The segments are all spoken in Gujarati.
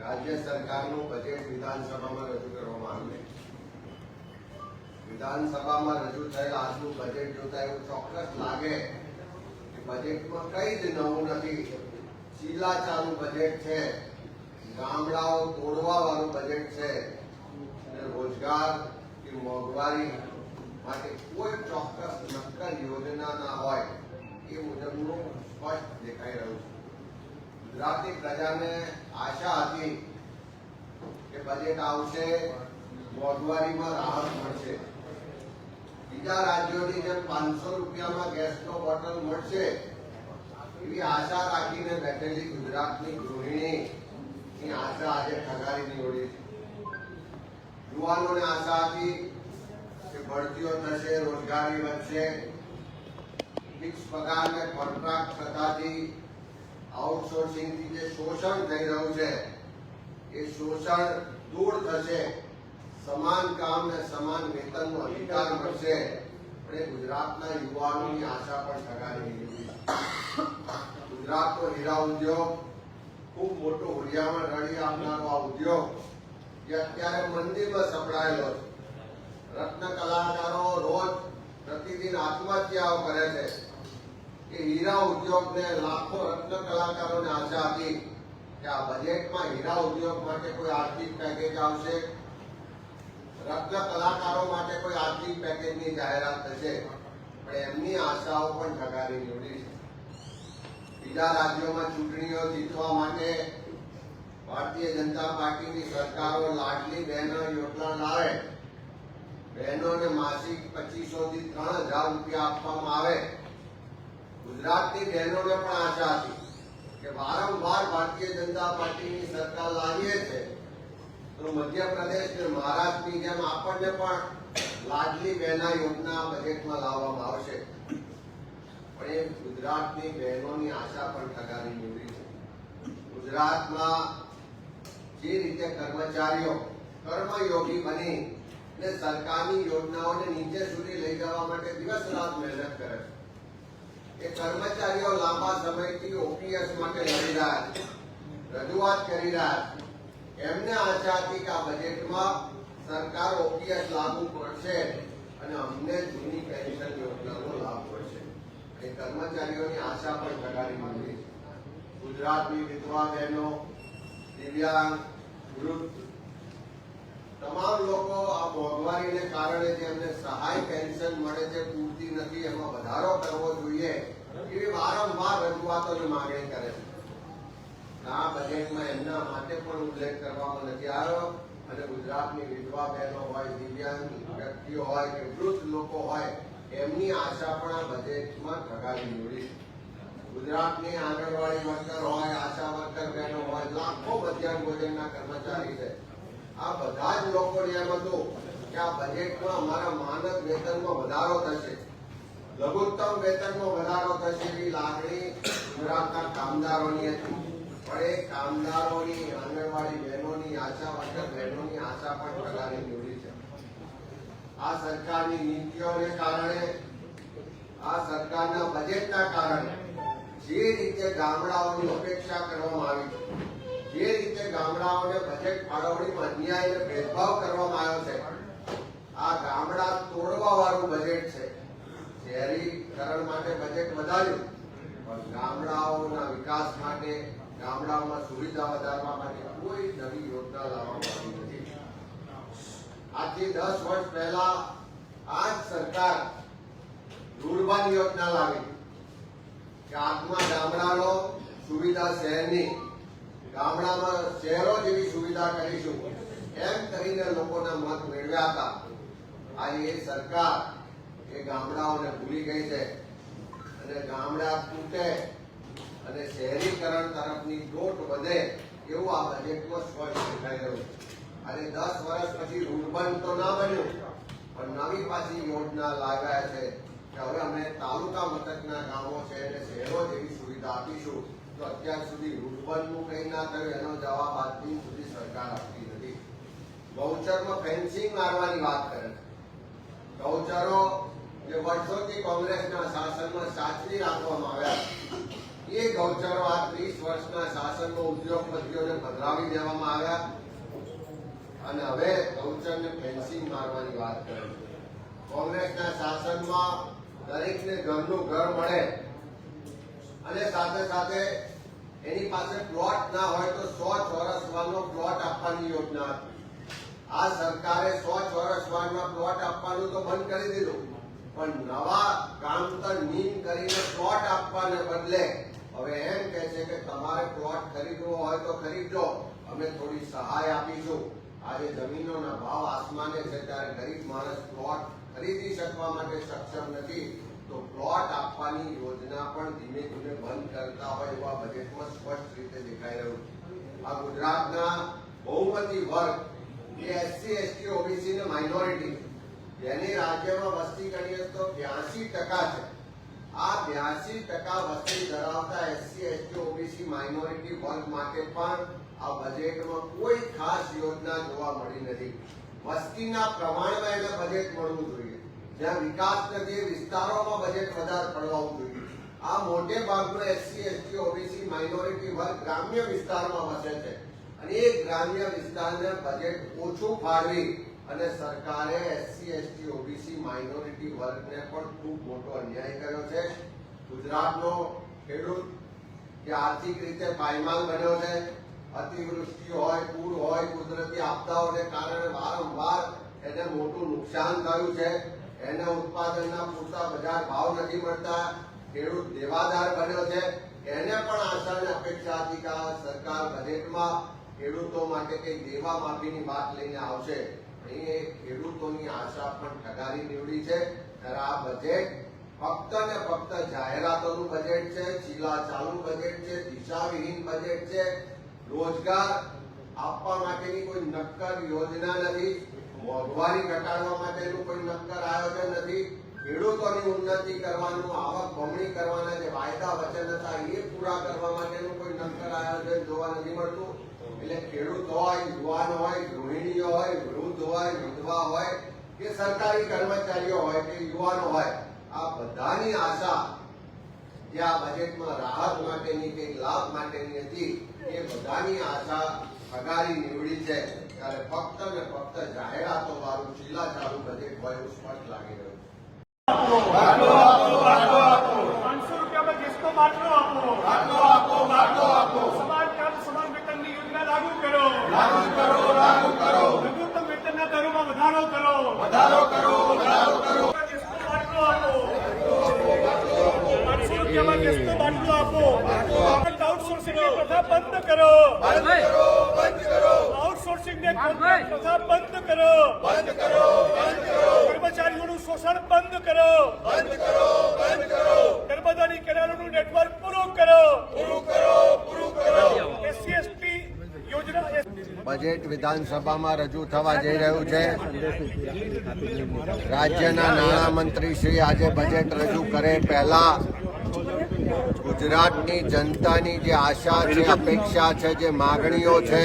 રાજ્ય સરકારનું બજેટ વિધાનસભામાં રજૂ કરવામાં આવ્યું વિધાનસભામાં રજૂ થયેલ આજનું બજેટ જોતા એવું ચોક્કસ લાગે કે બજેટમાં કઈ જ નવું નથી. ચીલાચાનું ચાલુ બજેટ છે, ગામડાઓ તોડવા વાળું બજેટ છે, અને રોજગાર કે મોંઘવારી માટે કોઈ ચોક્કસ નક્કર યોજના ના હોય. એ મુજબનું સ્પષ્ટ દેખાઈ રહ્યું છે. ગુજરાતની પ્રજાને આશા હતી કે બજેટ આવશે, મોંઘવારીમાં રાહત મળશે. બીજા રાજ્યોની જેમ પાંચસો રૂપિયામાં ગેસનો બોટલ મળશે, એવી આશા રાખીને બેઠેલી ગુજરાતની ગૃહિણી ની આશા આજે ઠગારી નીવડી યુવાનોને આશા હતી કે ભરતીઓ થશે, રોજગારી વધશે ફિક્સ પગાર ને કોન્ટ્રાક્ટ થતાથી આઉટસોર્સિંગથી જે શોષણ થઈ રહ્યું છે, એ શોષણ દૂર થશે, સમાન કામ ને સમાન વેતનનો અધિકાર મળશે અને ગુજરાતના યુવાનોની આશા પણ ઠગારી નીકળી ગુજરાતનો હીરા ઉદ્યોગ, ખૂબ મોટો હુરિયામાં રડી આપનારો આ ઉદ્યોગ, જે અત્યારે મંદિરમાં સપડાયેલો છે. રત્ન કલાકારો રોજ પ્રતિદિન આત્મહત્યાઓ કરે છે. એ હીરા ઉદ્યોગને લાખો રત્ન કલાકારોને આશા હતી કે આ બજેટમાં હીરા ઉદ્યોગ માટે કોઈ આર્થિક પેકેજ આવશે? રત્ન કલાકારો માટે કોઈ આર્થિક પેકેજની જાહેરાત થશે? પણ એમની આશાઓ પણ જગારી નીવડી છે. બીજા રાજ્યોમાં ચૂંટણીઓ જીતવા માટે ભારતીય જનતા પાર્ટીની સરકારો લાડલી બહેનો યોજના લાવે. બહેનોને માસિક પચીસો થી ત્રણ હજાર રૂપિયા આપવામાં આવે. ગુજરાતની બહેનોને પણ આશા હતી કે વારંવાર ભારતીય જનતા પાર્ટીની સરકાર લાવીએ છે. તો મધ્યપ્રદેશ ને મહારાષ્ટ્રની જેમ આપણને પણ લાડલી બહેના યોજના બજેટમાં લાવવામાં આવશે. પણ એ ગુજરાતની બહેનોની આશા પણ ટકાવી નીવડી છે. ગુજરાતમાં જે રીતે કર્મચારીઓ, કર્મયોગી બની ને સરકારની યોજનાઓને નીચે સુધી લઈ જવા માટે દિવસ રાત મહેનત કરે છે. એ કર્મચારીઓ લાંબા સમયથી ઓપીએસ માટે લડી રહ્યા છે. રજૂઆત કરી રહ્યા છે. એમને આશા હતી કે આ બજેટમાં સરકાર ઓપીએસ લાગુ પડશે અને અમને જૂની પેન્શન યોજનાનો લાભ મળશે. એ કર્મચારીઓની આશા પણ ઘટાડી માંગી છે. ગુજરાતની વિધવા બહેનો, દિવ્યાંગ, વૃદ્ધ તમામ લોકો આ મોંઘવારીને કારણે જે એમને સહાય પેન્શન મળે છે, પૂરતી નથી, એમાં વધારો કરવો જોઈએ એવી વારંવાર રજૂઆતોની માંગણી કરે છે. આ બજેટમાં એમના માટે પણ ઉલ્લેખ કરવામાં નથી આવ્યો અને ગુજરાતની વિધવા બહેનો હોય, દિવ્યાંગ વ્યક્તિઓ હોય કે વૃદ્ધ લોકો હોય, એમની આશા પણ આ બજેટમાં ઠગાવી નીવડી ગુજરાતની આંગણવાડી વર્કર હોય, આશા વર્કર બહેનો હોય, લાખો મધ્યાહન ભોજનના કર્મચારી છે. આ બધા જ લોકોને એમ હતું કે આ બજેટમાં અમારા માનક વેતનમાં વધારો થશે. લઘુત્તમ વેતનમાં વધારો થશે એવી લાગણી ગુજરાતના કામદારોની હતી. પણ એ કામદારોની, આંગણવાડી બહેનોની, આશા વર્કર બહેનોની આશા પણ પ્રકારે જોડી છે. આ સરકારની નીતિઓને કારણે, આ સરકારના બજેટના કારણે જે રીતે ગામડાઓની અપેક્ષા કરવામાં આવી છે જે રીતે ગામડાઓને બજેટ ફાળવણીમાં અન્યાય અને ભેદભાવ કરવામાં આવ્યો છે, આ ગામડા તોડવા વાળું બજેટ છે. શહેરીકરણ માટે બજેટ વધાર્યું, પણ ગામડાઓના વિકાસ માટે, ગામડાઓમાં સુવિધા વધારવા માટે કોઈ નવી યોજના લાવવામાં આવી નથી. આજથી દસ વર્ષ પહેલા આ જ સરકાર રૂરબાન યોજના લાવી કે આત્મા ગામડાનો સુવિધા શહેરની ગામડામાં શહેરો જેવી સુવિધા કરીશું. એમ કરીને લોકોના મત મેળવ્યા હતા. આજે એ સરકાર એ ગામડાઓને ભૂલી ગઈ છે. અને ગામડા તૂટે અને શહેરીકરણ તરફની દોટ વધે એવું આ બજેટમાં સ્પષ્ટ દેખાઈ રહ્યું અને દસ વર્ષ પછી રૂરબન તો ના બન્યું, પણ નવી પાછી યોજના લાગ્યા છે કે હવે અમે તાલુકા મથકના ગામો છે અને શહેરો જેવી સુવિધા આપીશું. તો અત્યાર સુધી રૂટબંધનું કંઈ ના થયું, એનો જવાબ આજ સુધી સરકાર આપતી નથી. ગૌચરમાં ફેન્સિંગ મારવાની વાત કરે છે. ગૌચરો જે વર્ષોથી કોંગ્રેસના શાસનમાં સાચવી રાખવામાં આવ્યા ગૌચરો આ ત્રીસ વર્ષના શાસનનો ઉદ્યોગપતિઓને પધરાવી દેવામાં આવ્યા અને હવે ગૌચરને ફેન્સિંગ મારવાની વાત કરે છે. કોંગ્રેસના શાસનમાં દરેકને ઘરનું ઘર મળે અને સાથે સાથે એની પાસે પ્લોટ ના હોય તો સો ચોરસ વાળનો પ્લોટ આપવાની યોજના હતી. આ સરકારે સો ચોરસ વાળમાં પ્લોટ આપવાનું તો બંધ કરી દીધું. પણ નવા કામતર નીમ કરીને પ્લોટ આપવાને બદલે હવે એમ કહે છે કે તમારે પ્લોટ ખરીદવો હોય તો ખરીદજો. અમે થોડી સહાય આપીશું. આજે જમીનોના ભાવ આસમાને છે ત્યારે ગરીબ માણસ પ્લોટ ખરીદી શકવા માટે સક્ષમ નથી. તો પ્લોટ આપવાની યોજના પણ ધીમે ધીમે બંધ કરતા હોય એવા બજેટમાં સ્પષ્ટ રીતે દેખાઈ રહ્યું છે. આ ગુજરાતના બહુમતી વર્ગ, એ એસસી એસટી ઓબીસી ને માઇનોરિટી જેની રાજ્યમાં વસ્તી કરીએ તો બ્યાસી ટકા છે. આ બ્યાસી ટકા વસ્તી ધરાવતા એસસી એસટી ઓબીસી માઇનોરિટી વર્ગ માટે પણ આ બજેટમાં કોઈ ખાસ યોજના જોવા મળી નથી. વસ્તીના પ્રમાણમાં એને બજેટ મળવું જોઈએ. જ્યાં વિકાસ જે વિસ્તારોમાં બજેટ વધારે પડવાનું જોઈએ. આ મોટે ભાગનો એસસી એસટી ઓબીસી માઇનોરિટી વર્ગ ગ્રામ્ય વિસ્તારમાં વસે છે. અને એ ગ્રામ્ય વિસ્તારને બજેટ ઓછું ફાળવી અને સરકારે એસસી એસટી ઓબીસી માઇનોરિટી વર્ગને પણ ખૂબ મોટો અન્યાય કર્યો છે. ગુજરાતનો ખેડૂત જે આર્થિક રીતે પાયમાલ બન્યો છે, અતિવૃષ્ટિ હોય, પૂર હોય, કુદરતી આપદાઓને કારણે વારંવાર એને મોટું નુકસાન થયું છે. એને ઉત્પાદનના પૂરતા બજાર ભાવ નથી મળતા. ખેડૂત દેવાદાર બન્યો છે. એને પણ આશા અને અપેક્ષા હતી કે સરકાર બજેટમાં ખેડૂતો માટે કઈ દેવા માફીની વાત લઈને આવશે. અહીં ખેડૂતોની આશા પણ ઠગારી નીવડી છે. ત્યારે આ બજેટ ફક્ત ને ફક્ત જાહેરાતોનું બજેટ છે ચીલા ચાલુ બજેટ છે, દિશાવિહીન બજેટ છે. રોજગાર આપવા માટેની કોઈ નક્કર યોજના નથી. મોંઘવારી ઘટાડવા માટેનું કોઈ નક્કર આયોજન નથી. ખેડૂતોની ઉન્નતિ કરવાનું, આવક બમણી કરવાના જે વાયદા વચન હતા, એ પૂરા કરવા માટેનું કોઈ નક્કર આયોજન જોવા નથી મળતું. એટલે ખેડૂત હોય, યુવાન હોય, ગૃહિણીઓ હોય, વૃદ્ધ હોય, વિધવા હોય, કે સરકારી કર્મચારીઓ હોય, કે યુવાનો હોય, આ બધાની આશા જે આ બજેટમાં રાહત માટેની કે લાભ માટેની હતી, એ બધાની આશા ફગારી નીવડી છે ત્યારે ફક્ત ને ફક્ત જાહેરાતો વાળું ચીલા ચાલુ બજેટ હોય એવું સ્પષ્ટ લાગી રહ્યું છે. પાંચસો રૂપિયામાં ગેસનો બાટલો આપો બાટલો આપો બાટલો આપો સમાન કામ સમાન વેતનની યોજના લાગુ કરો લાગુ કરો લાગુ કરો લઘુત્તમ વેતનના દરોમાં વધારો કરો વધારો કરો વધારો કરો ગેસનો બાટલો આપો પાંચસો રૂપિયામાં ગેસનો બાટલો આપો આઉટસોર્સિંગની પ્રથા બંધ કરો બંધ કરો બંધ કરો આઉટસોર્સિંગને કોન્ટ્રાક્ટ પ્રથા બંધ કરો બંધ કરો બંધ કરો કર્મચારીઓનું શોષણ બંધ કરો. બંધ કરો બંધ કરો. નર્મદાની કેનાલોનું નેટવર્ક પૂરું કરો. પૂરું કરો પૂરું કરો. એસસી એસટી યોજના બજેટ વિધાનસભામાં રજૂ થવા જઈ રહ્યું છે. રાજ્યના નાણામંત્રી શ્રી આજે બજેટ રજૂ કરે પહેલા. ગુજરાતની જનતાની જે આશા છે અપેક્ષા છે જે માગણીઓ છે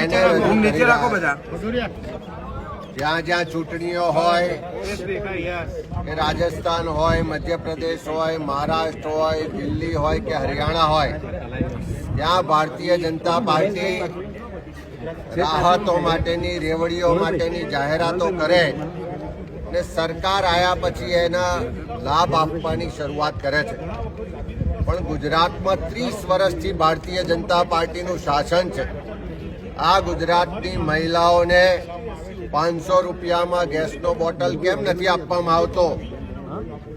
એને રજૂ કરી. જ્યાં જ્યાં ચૂંટણીઓ હોય કે રાજસ્થાન હોય, મધ્યપ્રદેશ હોય, મહારાષ્ટ્ર હોય, દિલ્હી હોય કે હરિયાણા હોય, ત્યાં ભારતીય જનતા પાર્ટી રાહતો માટેની, રેવડીઓ માટેની જાહેરાતો કરે ને સરકાર આવ્યા પછી એના લાભ આપવાની શરૂઆત કરે છે. પણ ગુજરાતમાં ત્રીસ વર્ષથી ભારતીય જનતા પાર્ટીનું શાસન છે. આ ગુજરાતની મહિલાઓને પાંચસો રૂપિયામાં ગેસનો બોટલ કેમ નથી આપવામાં આવતો?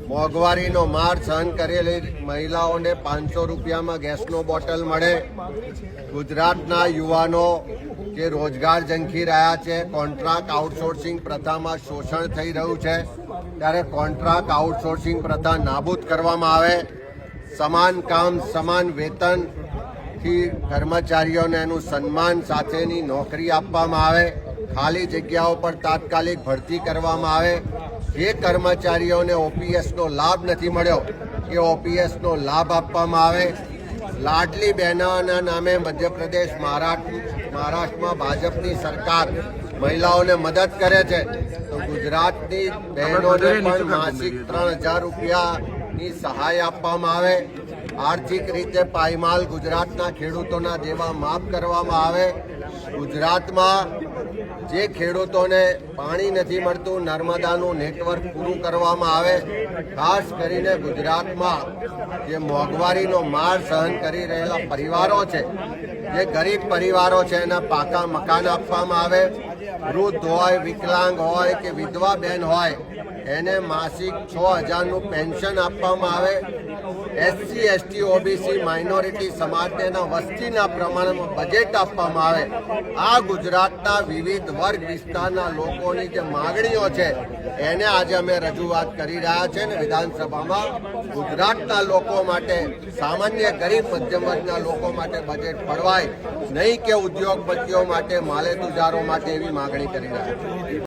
મોંઘવારીનો માર સહન કરેલી મહિલાઓને પાંચસો રૂપિયામાં ગેસનો બોટલ મળે. ગુજરાતના યુવાનો જે રોજગાર ઝંખી રહ્યા છે, કોન્ટ્રાક્ટ આઉટસોર્સિંગ પ્રથામાં શોષણ થઈ રહ્યું છે. ત્યારે કોન્ટ્રાક્ટ આઉટસોર્સિંગ પ્રથા નાબૂદ કરવામાં આવે. સમાન કામ, સમાન વેતનથી કર્મચારીઓને એનું સન્માન સાથેની નોકરી આપવામાં આવે. ખાલી જગ્યાઓ પર તાત્કાલિક ભરતી કરવામાં આવે. જે કર્મચારીઓને ઓપીએસનો લાભ નથી મળ્યો એ ઓપીએસનો લાભ આપવામાં આવે. લાડલી બહેનોના નામે મધ્યપ્રદેશ મહારાષ્ટ્ર મહારાષ્ટ્રમાં ભાજપની સરકાર મહિલાઓને મદદ કરે છે. તો ગુજરાતની બહેનોને પણ માસિક ત્રણ હજાર રૂપિયાની સહાય આપવામાં આવે. આર્થિક રીતે પાયમાલ ગુજરાતના ખેડૂતોના જેવા માફ કરવામાં આવે. ગુજરાતમાં જે ખેડૂતોને પાણી નથી મળતું, નર્મદાનું નેટવર્ક પૂરું કરવામાં આવે, ખાસ કરીને ગુજરાતમાં જે મોંઘવારીનો માર સહન કરી રહેલા પરિવારો છે, જે ગરીબ પરિવારો છે, એના પાકા મકાન આપવામાં આવે. વૃદ્ધ હોય, વિકલાંગ હોય કે વિધવા બેન હોય, એને માસિક છ હજારનું પેન્શન આપવામાં આવે. એસસી, એસટી, ઓબીસી, માઇનોરિટી સમાજને વસ્તીના પ્રમાણમાં બજેટ આપવામાં આવે. આ ગુજરાતના વિવિધ વર્ગ વિસ્તારના લોકોની જે માગણીઓ છે, એને આજે અમે રજૂઆત કરી રહ્યા છે ને વિધાનસભામાં ગુજરાતના લોકો માટે, સામાન્ય ગરીબ મધ્યમ વર્ગના લોકો માટે બજેટ ફળવાય નહીં કે ઉદ્યોગપતિઓ માટે માલેતુજારો માટે એવી માગણી કરી રહ્યા છે.